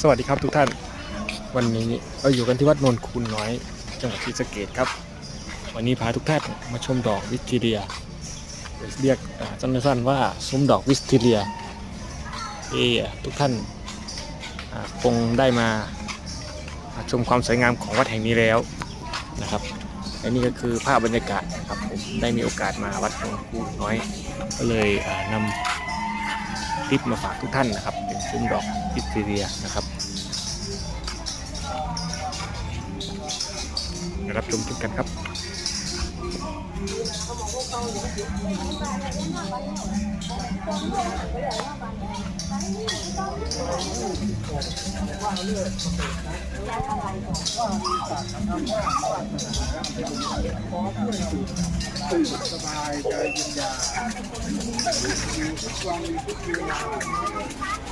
สวัสดีครับทุกท่าน วันนี้เราอยู่กันที่วัดนนคูนน้อย จังหวัดศรีสะเกดครับ วันนี้พาทุกท่านมาชมดอกวิสติเลียเรียกสั้นๆว่าซุ้มดอกวิสติเลียที่ทุกท่านคงได้มาชมความสวยงามของวัดแห่งนี้แล้วนะครับและนี่ก็คือภาพบรรยากาศนะครับผมได้มีโอกาสมาวัดโนนคูนน้อย ก็เลยนำคลิปมาฝากทุกท่านนะครับเป็นซุ้มดอก วิสติเลียนะครับรับชมคลิปกันครับสบายใจเย็นยาทุกวันทุกเวลา